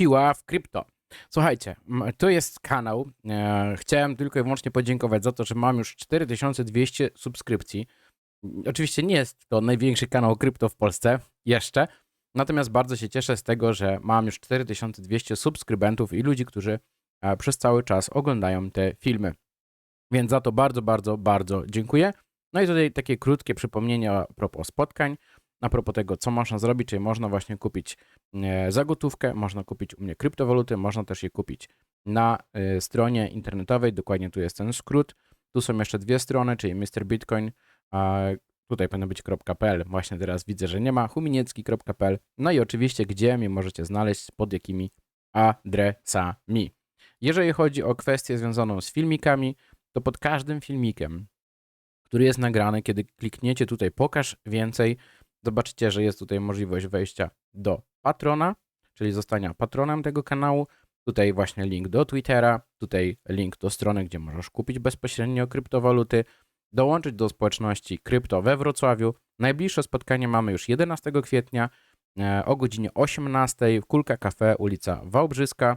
wróciła w krypto. Słuchajcie, to jest kanał. E, chciałem tylko i wyłącznie podziękować za to, że mam już 4200 subskrypcji. Oczywiście nie jest to największy kanał krypto w Polsce jeszcze, natomiast bardzo się cieszę z tego, że mam już 4200 subskrybentów i ludzi, którzy e, przez cały czas oglądają te filmy. Więc za to bardzo, bardzo, bardzo dziękuję. No i tutaj takie krótkie przypomnienia a propos spotkań, a propos tego, co można zrobić, czyli można właśnie kupić e, za gotówkę, można kupić u mnie kryptowaluty, można też je kupić na e, stronie internetowej, dokładnie tu jest ten skrót. Tu są jeszcze dwie strony, czyli Mr. Bitcoin, tutaj powinno być .pl, właśnie teraz widzę, że nie ma, huminiecki.pl, no i oczywiście, gdzie mnie możecie znaleźć, pod jakimi adresami. Jeżeli chodzi o kwestię związaną z filmikami, to pod każdym filmikiem, który jest nagrany, kiedy klikniecie tutaj pokaż więcej, zobaczycie, że jest tutaj możliwość wejścia do patrona, czyli zostania patronem tego kanału. Tutaj właśnie link do Twittera, tutaj link do strony, gdzie możesz kupić bezpośrednio kryptowaluty, dołączyć do społeczności krypto we Wrocławiu. Najbliższe spotkanie mamy już 11 kwietnia e, o godzinie 18 w Kulka Cafe, ulica Wałbrzyska.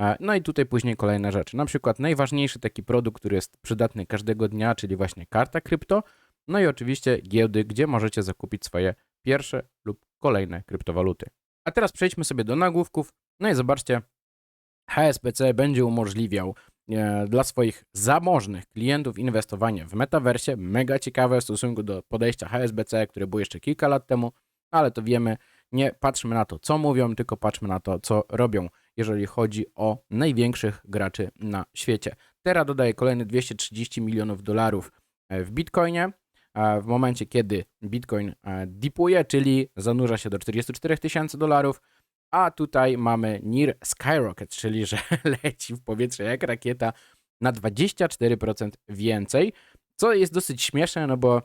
E, No i tutaj później kolejne rzeczy. Na przykład najważniejszy taki produkt, który jest przydatny każdego dnia, czyli właśnie karta krypto. No i oczywiście giełdy, gdzie możecie zakupić swoje pierwsze lub kolejne kryptowaluty. A teraz przejdźmy sobie do nagłówków. No i zobaczcie, HSBC będzie umożliwiał e, dla swoich zamożnych klientów inwestowanie w metaversie. Mega ciekawe w stosunku do podejścia HSBC, które było jeszcze kilka lat temu, ale to wiemy, nie patrzmy na to, co mówią, tylko patrzmy na to, co robią, jeżeli chodzi o największych graczy na świecie. Teraz dodaje kolejne 230 milionów dolarów e, w Bitcoinie. W momencie, kiedy Bitcoin e, dipuje, czyli zanurza się do 44 tysięcy dolarów, a tutaj mamy NIR Skyrocket, czyli że leci w powietrze jak rakieta na 24% więcej, co jest dosyć śmieszne, no bo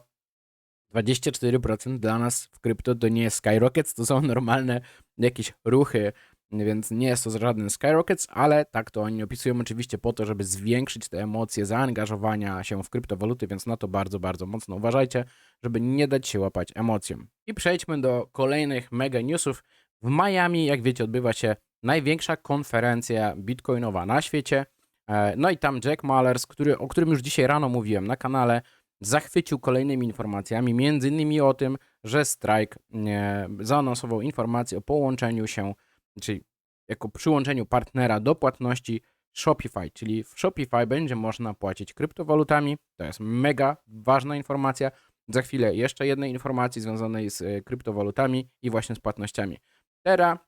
24% dla nas w krypto to nie jest Skyrockets, to są normalne jakieś ruchy, więc nie jest to żaden Skyrockets, ale tak to oni opisują oczywiście po to, żeby zwiększyć te emocje zaangażowania się w kryptowaluty, więc na to bardzo, bardzo mocno uważajcie, żeby nie dać się łapać emocjom. I przejdźmy do kolejnych mega newsów. W Miami, jak wiecie, odbywa się największa konferencja bitcoinowa na świecie. E, No i tam Jack Mallers, który, o którym już dzisiaj rano mówiłem na kanale, zachwycił kolejnymi informacjami, między innymi o tym, że Strike e, zaanonsował informację o połączeniu się, czyli jako przyłączeniu partnera do płatności Shopify, czyli w Shopify będzie można płacić kryptowalutami. To jest mega ważna informacja. Za chwilę jeszcze jednej informacji związanej z e, kryptowalutami i właśnie z płatnościami. Tera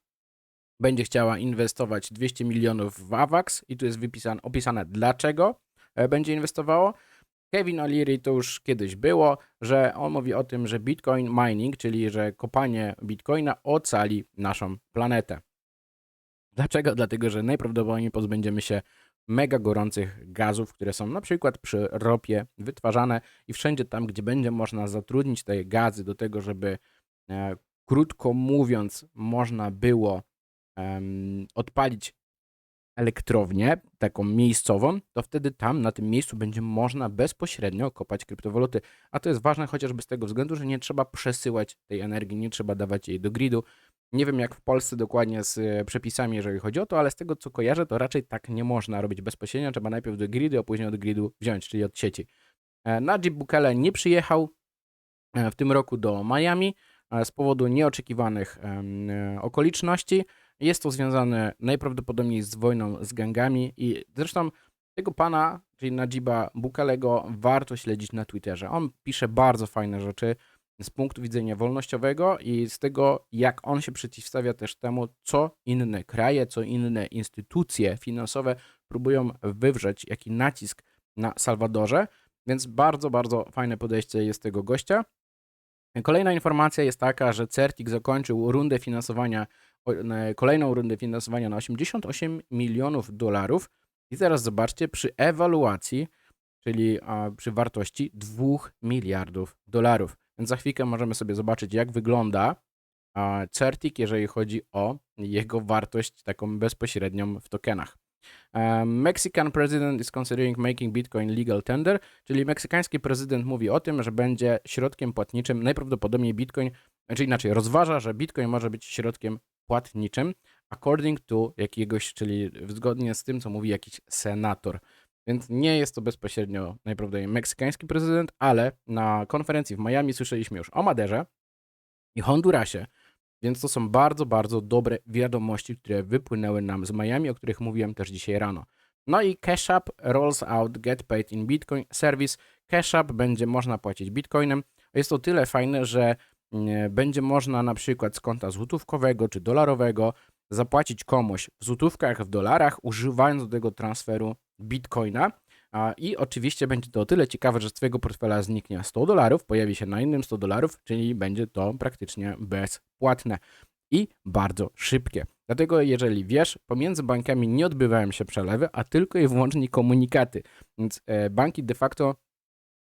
będzie chciała inwestować 200 milionów w AVAX i tu jest wypisane, opisane dlaczego e, będzie inwestowało. Kevin O'Leary to już kiedyś było, że on mówi o tym, że Bitcoin mining, czyli że kopanie Bitcoina ocali naszą planetę. Dlaczego? Dlatego, że najprawdopodobniej pozbędziemy się mega gorących gazów, które są na przykład przy ropie wytwarzane i wszędzie tam, gdzie będzie można zatrudnić te gazy do tego, żeby e, krótko mówiąc, można było odpalić elektrownię, taką miejscową, to wtedy tam, na tym miejscu będzie można bezpośrednio kopać kryptowaluty. A to jest ważne chociażby z tego względu, że nie trzeba przesyłać tej energii, nie trzeba dawać jej do gridu. Nie wiem jak w Polsce dokładnie z e, przepisami, jeżeli chodzi o to, ale z tego co kojarzę, to raczej tak nie można robić bezpośrednio. Trzeba najpierw do gridu, a później od gridu wziąć, czyli od sieci. E, Najib Bukele nie przyjechał e, w tym roku do Miami z powodu nieoczekiwanych okoliczności. Jest to związane najprawdopodobniej z wojną z gangami i zresztą tego pana, czyli Najiba Bukalego, warto śledzić na Twitterze. On pisze bardzo fajne rzeczy z punktu widzenia wolnościowego i z tego, jak on się przeciwstawia też temu, co inne kraje, co inne instytucje finansowe próbują wywrzeć, jaki nacisk na Salwadorze. Więc bardzo, bardzo fajne podejście jest tego gościa. Kolejna informacja jest taka, że Certik zakończył rundę finansowania, kolejną rundę finansowania na 88 milionów dolarów. I teraz zobaczcie, przy ewaluacji, czyli przy wartości 2 miliardów dolarów. Więc za chwilkę możemy sobie zobaczyć, jak wygląda Certik, jeżeli chodzi o jego wartość taką bezpośrednią w tokenach. Um, Mexican president is considering making Bitcoin legal tender, czyli meksykański prezydent mówi o tym, że będzie środkiem płatniczym, najprawdopodobniej Bitcoin, czy inaczej rozważa, że Bitcoin może być środkiem płatniczym, according to jakiegoś, czyli zgodnie z tym, co mówi jakiś senator. Więc nie jest to bezpośrednio najprawdopodobniej meksykański prezydent, ale na konferencji w Miami słyszeliśmy już o Maderze i Hondurasie, więc to są bardzo, bardzo dobre wiadomości, które wypłynęły nam z Miami, o których mówiłem też dzisiaj rano. No i Cash App rolls out Get Paid in Bitcoin Service. Cash App będzie można płacić bitcoinem. Jest to tyle fajne, że będzie można na przykład z konta złotówkowego czy dolarowego zapłacić komuś w złotówkach, w dolarach, używając do tego transferu bitcoina. I oczywiście będzie to o tyle ciekawe, że z Twojego portfela zniknie 100 dolarów, pojawi się na innym 100 dolarów, czyli będzie to praktycznie bezpłatne i bardzo szybkie. Dlatego, jeżeli wiesz, pomiędzy bankami nie odbywają się przelewy, a tylko i wyłącznie komunikaty. Więc e, banki de facto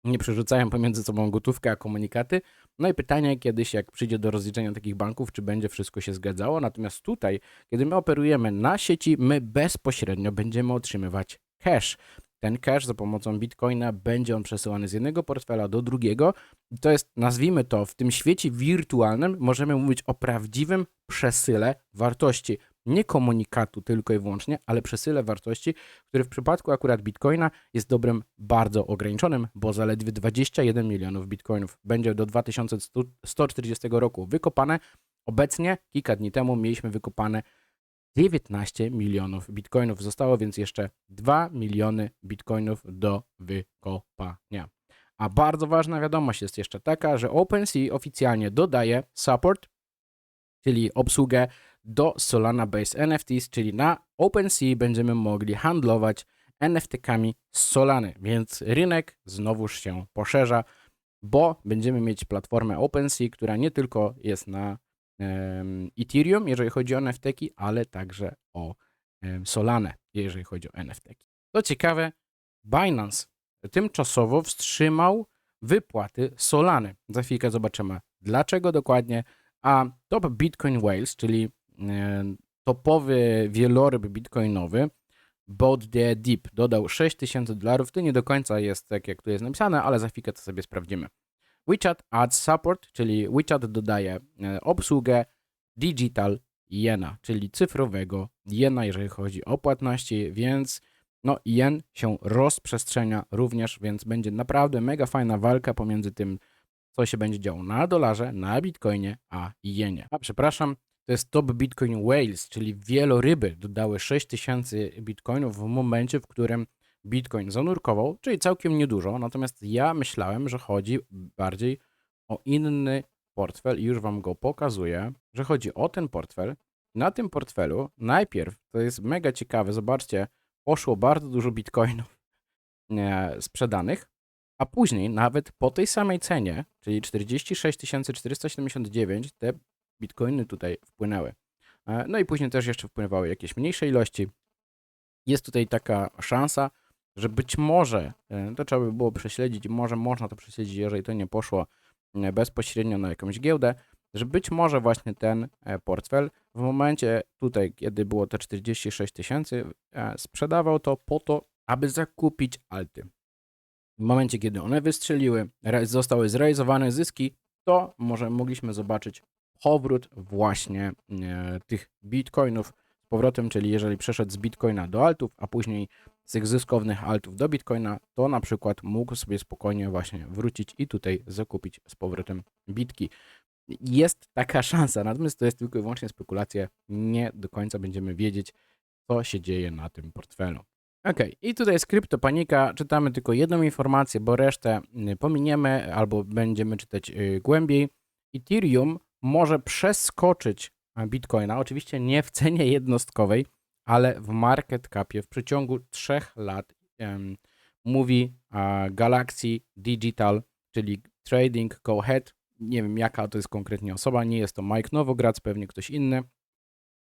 nie przerzucają pomiędzy sobą gotówkę a komunikaty. No i pytanie kiedyś, jak przyjdzie do rozliczenia takich banków, czy będzie wszystko się zgadzało. Natomiast tutaj, kiedy my operujemy na sieci, my bezpośrednio będziemy otrzymywać cash. Ten cash za pomocą bitcoina będzie on przesyłany z jednego portfela do drugiego. To jest, nazwijmy to, w tym świecie wirtualnym możemy mówić o prawdziwym przesyle wartości. Nie komunikatu tylko i wyłącznie, ale przesyle wartości, który w przypadku akurat bitcoina jest dobrem bardzo ograniczonym, bo zaledwie 21 milionów bitcoinów będzie do 2140 roku wykopane. Obecnie, kilka dni temu, mieliśmy wykopane 19 milionów bitcoinów. Zostało więc jeszcze 2 miliony bitcoinów do wykopania. A bardzo ważna wiadomość jest jeszcze taka, że OpenSea oficjalnie dodaje support, czyli obsługę do Solana Base NFTs, czyli na OpenSea będziemy mogli handlować NFT-kami z Solany, więc rynek znowuż się poszerza, bo będziemy mieć platformę OpenSea, która nie tylko jest na Ethereum, jeżeli chodzi o NFT-ki, ale także o Solanę, jeżeli chodzi o NFT-ki. Co ciekawe, Binance tymczasowo wstrzymał wypłaty Solany. Za chwilkę zobaczymy dlaczego dokładnie, a Top Bitcoin Whales, czyli topowy wieloryb bitcoinowy, Bot the Deep dodał 6000 dolarów. To nie do końca jest tak, jak tu jest napisane, ale za chwilkę to sobie sprawdzimy. WeChat Adds Support, czyli WeChat dodaje e, obsługę Digital Jena, czyli cyfrowego jena, jeżeli chodzi o płatności, więc no jen się rozprzestrzenia również, więc będzie naprawdę mega fajna walka pomiędzy tym, co się będzie działo na dolarze, na bitcoinie, a jenie. A przepraszam, to jest top Bitcoin Whales, czyli wieloryby dodały 6000 bitcoinów w momencie, w którym Bitcoin zanurkował, czyli całkiem niedużo, natomiast ja myślałem, że chodzi bardziej o inny portfel i już Wam go pokazuję, że chodzi o ten portfel. Na tym portfelu najpierw, to jest mega ciekawe, zobaczcie, poszło bardzo dużo bitcoinów nie, sprzedanych, a później nawet po tej samej cenie, czyli 46 479, te bitcoiny tutaj wpłynęły. E, no i później też jeszcze wpływały jakieś mniejsze ilości. Jest tutaj taka szansa, że być może, e, to trzeba by było prześledzić, może można to prześledzić, jeżeli to nie poszło e, bezpośrednio na jakąś giełdę, że być może właśnie ten portfel w momencie tutaj, kiedy było te 46 tysięcy, sprzedawał to po to, aby zakupić alty. W momencie, kiedy one wystrzeliły, zostały zrealizowane zyski, to może mogliśmy zobaczyć powrót właśnie tych bitcoinów z powrotem, czyli jeżeli przeszedł z bitcoina do altów, a później z tych zyskownych altów do Bitcoina, to na przykład mógł sobie spokojnie właśnie wrócić i tutaj zakupić z powrotem bitki. Jest taka szansa, natomiast to jest tylko i wyłącznie spekulacja. Nie do końca będziemy wiedzieć, co się dzieje na tym portfelu. Ok, i tutaj jest kryptopanika. Czytamy tylko jedną informację, bo resztę y, pominiemy albo będziemy czytać y, głębiej. Ethereum może przeskoczyć Bitcoina, oczywiście nie w cenie jednostkowej, ale w market capie w przeciągu trzech lat um, mówi uh, Galaxy Digital, czyli Trading Co Head. Nie wiem jaka to jest konkretnie osoba, nie jest to Mike Nowograc, pewnie ktoś inny,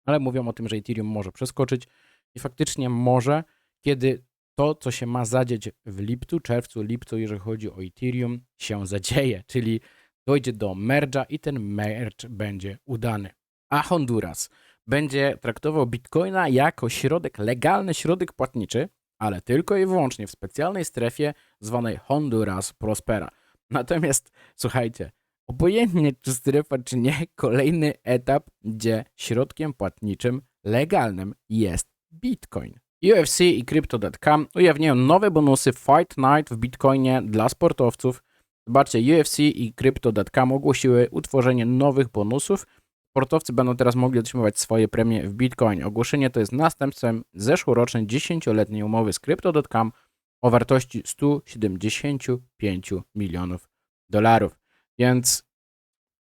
ale mówią o tym, że Ethereum może przeskoczyć i faktycznie może, kiedy to, co się ma zadzieć w lipcu, czerwcu, lipcu, jeżeli chodzi o Ethereum, się zadzieje, czyli dojdzie do merge'a i ten merge będzie udany. A Honduras będzie traktował bitcoina jako środek, legalny środek płatniczy, ale tylko i wyłącznie w specjalnej strefie zwanej Honduras Prospera. Natomiast słuchajcie, obojętnie czy strefa, czy nie, kolejny etap, gdzie środkiem płatniczym legalnym jest Bitcoin. UFC i Crypto.com ujawniają nowe bonusy Fight Night w Bitcoinie dla sportowców. Zobaczcie, UFC i Crypto.com ogłosiły utworzenie nowych bonusów. Sportowcy będą teraz mogli otrzymywać swoje premie w Bitcoin. Ogłoszenie to jest następstwem zeszłorocznej 10-letniej umowy z Crypto.com o wartości 175 milionów dolarów. Więc,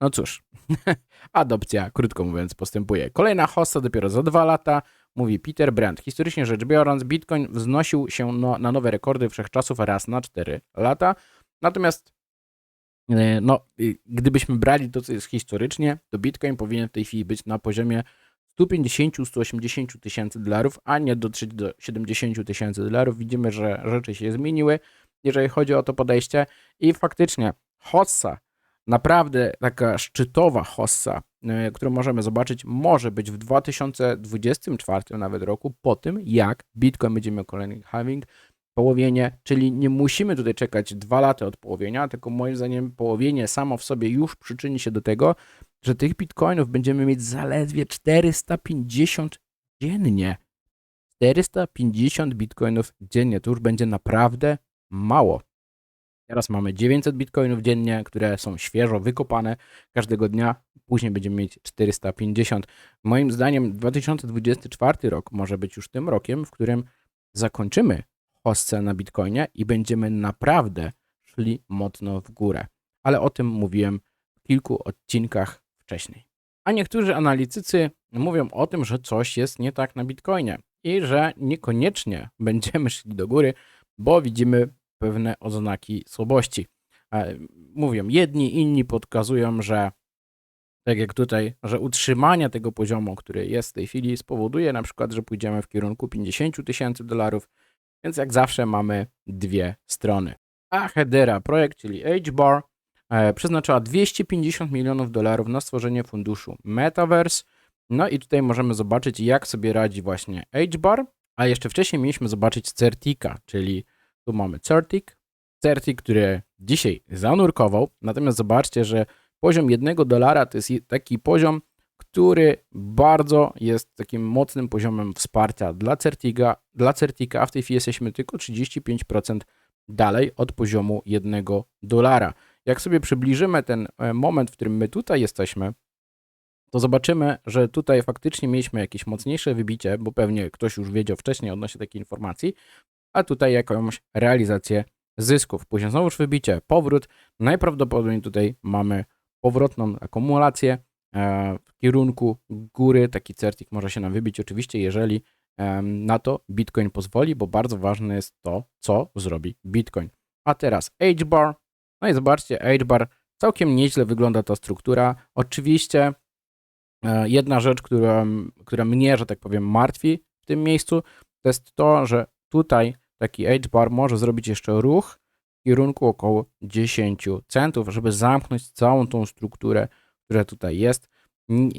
no cóż, adopcja, krótko mówiąc, postępuje. Kolejna hossa dopiero za dwa lata, mówi Peter Brandt. Historycznie rzecz biorąc, Bitcoin wznosił się no, na nowe rekordy wszechczasów raz na 4 lata. Natomiast no, y, gdybyśmy brali to, co jest historycznie, to Bitcoin powinien w tej chwili być na poziomie 150-180 tysięcy dolarów, a nie dotrzeć do 70 tysięcy dolarów. Widzimy, że rzeczy się zmieniły, jeżeli chodzi o to podejście i faktycznie hossa, naprawdę taka szczytowa hossa, e, którą możemy zobaczyć, może być w 2024 nawet roku, po tym jak Bitcoin będzie miał kolejny halving, połowienie, czyli nie musimy tutaj czekać dwa lata od połowienia, tylko moim zdaniem połowienie samo w sobie już przyczyni się do tego, że tych bitcoinów będziemy mieć zaledwie 450 dziennie. 450 bitcoinów dziennie, to już będzie naprawdę mało. Teraz mamy 900 bitcoinów dziennie, które są świeżo wykopane każdego dnia. Później będziemy mieć 450. Moim zdaniem 2024 rok może być już tym rokiem, w którym zakończymy hossę na bitcoinie i będziemy naprawdę szli mocno w górę. Ale o tym mówiłem w kilku odcinkach wcześniej. A niektórzy analitycy mówią o tym, że coś jest nie tak na bitcoinie i że niekoniecznie będziemy szli do góry, bo widzimy pewne oznaki słabości. E, Mówią jedni, inni podkazują, że tak jak tutaj, że utrzymanie tego poziomu, który jest w tej chwili, spowoduje na przykład, że pójdziemy w kierunku 50 tysięcy dolarów, więc jak zawsze mamy dwie strony. A Hedera projekt, czyli HBAR, e, przeznaczała 250 milionów dolarów na stworzenie funduszu Metaverse. No i tutaj możemy zobaczyć, jak sobie radzi właśnie HBAR, a jeszcze wcześniej mieliśmy zobaczyć Certika, czyli tu mamy Certic, Certic, który dzisiaj zanurkował, natomiast zobaczcie, że poziom jednego dolara to jest taki poziom, który bardzo jest takim mocnym poziomem wsparcia dla Certiga, dla Certika, a w tej chwili jesteśmy tylko 35% dalej od poziomu jednego dolara. Jak sobie przybliżymy ten e, moment, w którym my tutaj jesteśmy, to zobaczymy, że tutaj faktycznie mieliśmy jakieś mocniejsze wybicie, bo pewnie ktoś już wiedział wcześniej odnośnie takiej informacji, a tutaj jakąś realizację zysków. Później znowuż wybicie, powrót. Najprawdopodobniej tutaj mamy powrotną akumulację w kierunku góry. Taki certik może się nam wybić oczywiście, jeżeli na to Bitcoin pozwoli, bo bardzo ważne jest to, co zrobi Bitcoin. A teraz H-bar. No i zobaczcie, H-bar, całkiem nieźle wygląda ta struktura. Oczywiście e, jedna rzecz, która, która mnie, że tak powiem, martwi w tym miejscu, to jest to, że tutaj taki H-bar może zrobić jeszcze ruch w kierunku około 10 centów, żeby zamknąć całą tą strukturę, która tutaj jest,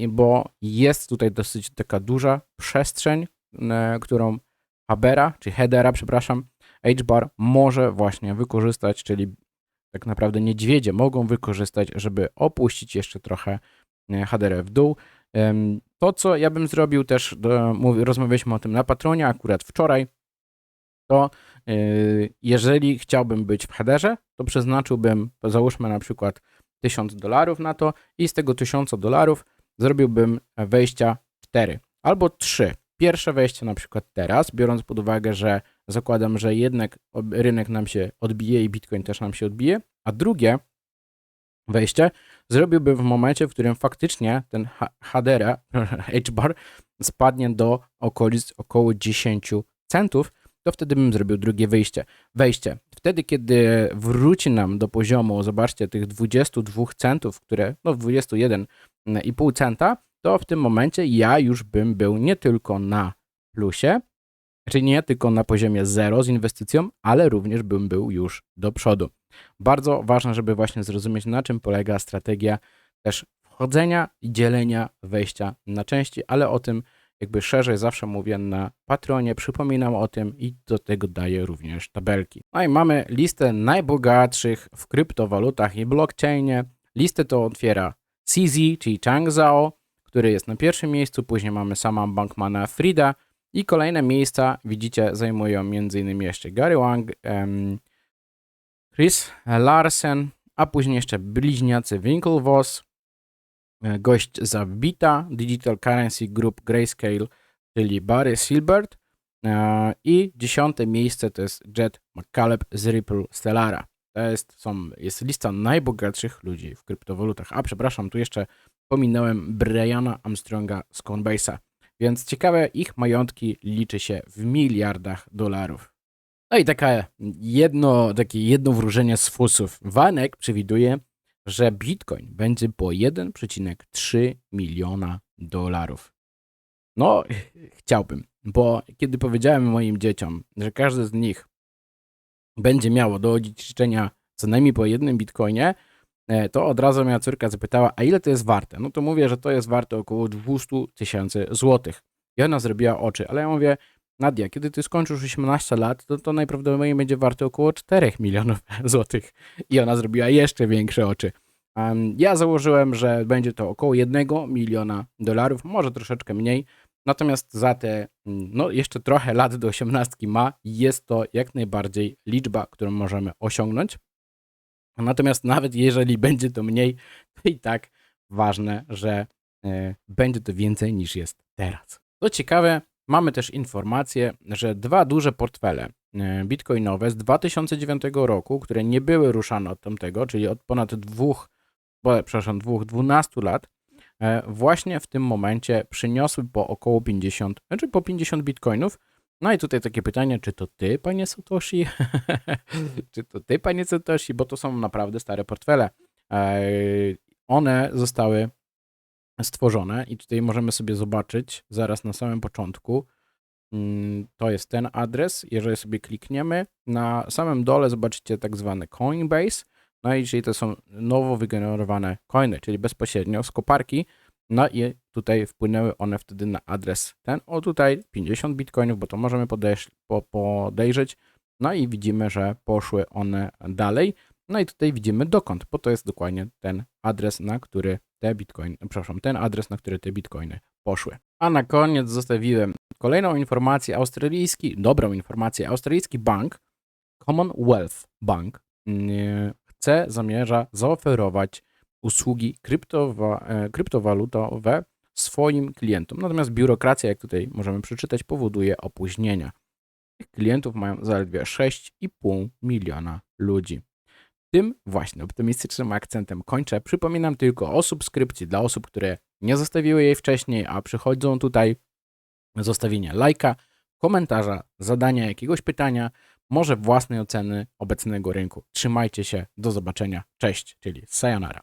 bo jest tutaj dosyć taka duża przestrzeń, e, którą Habera, czy Headera, przepraszam, H-bar może właśnie wykorzystać, czyli tak naprawdę niedźwiedzie mogą wykorzystać, żeby opuścić jeszcze trochę e, Haderę w dół. To, co ja bym zrobił też, rozmawialiśmy o tym na Patronie akurat wczoraj, to yy, jeżeli chciałbym być w headerze, to przeznaczyłbym, załóżmy na przykład 1000 dolarów na to i z tego 1000 dolarów zrobiłbym wejścia 4 albo 3. Pierwsze wejście na przykład teraz, biorąc pod uwagę, że zakładam, że jednak rynek nam się odbije i Bitcoin też nam się odbije, a drugie wejście zrobiłbym w momencie, w którym faktycznie ten Hadera, H-bar spadnie do okolic około 10 centów, to wtedy bym zrobił drugie wyjście. Wejście. Wtedy, kiedy wróci nam do poziomu, zobaczcie, tych 22 centów, które, no 21,5 centa, to w tym momencie ja już bym był nie tylko na plusie, czyli nie tylko na poziomie zero z inwestycją, ale również bym był już do przodu. Bardzo ważne, żeby właśnie zrozumieć, na czym polega strategia też wchodzenia i dzielenia wejścia na części, ale o tym jakby szerzej zawsze mówię na Patronie, przypominam o tym i do tego daję również tabelki. No i mamy listę najbogatszych w kryptowalutach i blockchainie. Listę to otwiera CZ, czyli Chang Zhao, który jest na pierwszym miejscu, później mamy sama Bankmana Frida i kolejne miejsca, widzicie, zajmują m.in. jeszcze Gary Wang, Chris Larsen, a później jeszcze bliźniacy Winklevoss, gość z Bita, Digital Currency Group Grayscale, czyli Barry Silbert e, i dziesiąte miejsce to jest Jet McCaleb z Ripple Stellara. To jest, są, jest lista najbogatszych ludzi w kryptowalutach. A przepraszam, tu jeszcze pominąłem Briana Armstronga z Coinbase'a. Więc ciekawe, ich majątki liczy się w miliardach dolarów. No i taka jedno, takie jedno wróżenie z fusów. Wanek przewiduje, że Bitcoin będzie po 1,3 miliona dolarów. No, chciałbym, bo kiedy powiedziałem moim dzieciom, że każdy z nich będzie miało do odziedziczenia co najmniej po jednym bitcoinie, e, to od razu moja córka zapytała, a ile to jest warte? No to mówię, że to jest warte około 200 tysięcy złotych. I ona zrobiła oczy, ale ja mówię, Nadia, kiedy ty skończysz 18 lat, to to najprawdopodobniej będzie warte około 4 milionów złotych. I ona zrobiła jeszcze większe oczy. Um, ja założyłem, że będzie to około 1 miliona dolarów, może troszeczkę mniej. Natomiast za te, mm, no jeszcze trochę lat do 18 ma, jest to jak najbardziej liczba, którą możemy osiągnąć. Natomiast nawet jeżeli będzie to mniej, to i tak ważne, że e, będzie to więcej niż jest teraz. Co ciekawe, mamy też informację, że dwa duże portfele e, bitcoinowe z 2009 roku, które nie były ruszane od tamtego, czyli od ponad dwóch, bo, przepraszam, dwóch, 12 lat, e, właśnie w tym momencie przyniosły po około 50, znaczy po 50 bitcoinów. No i tutaj takie pytanie, czy to ty, panie Satoshi? czy to ty, panie Satoshi? Bo to są naprawdę stare portfele. E, One zostały stworzone i tutaj możemy sobie zobaczyć zaraz na samym początku. Mm, To jest ten adres. Jeżeli sobie klikniemy, na samym dole zobaczycie tak zwany Coinbase. No i czyli to są nowo wygenerowane coiny, czyli bezpośrednio z koparki. No i tutaj wpłynęły one wtedy na adres ten. O tutaj 50 bitcoinów, bo to możemy podejść, po, podejrzeć. No i widzimy, że poszły one dalej. No i tutaj widzimy dokąd, bo to jest dokładnie ten adres, na który te bitcoiny, przepraszam, ten adres, na który te bitcoiny poszły. A na koniec zostawiłem kolejną informację australijski, dobrą informację. Australijski bank, Commonwealth Bank, chce, zamierza zaoferować usługi kryptowa, e, kryptowalutowe swoim klientom. Natomiast biurokracja, jak tutaj możemy przeczytać, powoduje opóźnienia. Tych klientów mają zaledwie 6,5 miliona ludzi. Tym właśnie optymistycznym akcentem kończę. Przypominam tylko o subskrypcji dla osób, które nie zostawiły jej wcześniej, a przychodzą tutaj zostawienia lajka, komentarza, zadania jakiegoś pytania, może własnej oceny obecnego rynku. Trzymajcie się, do zobaczenia, cześć, czyli sayonara.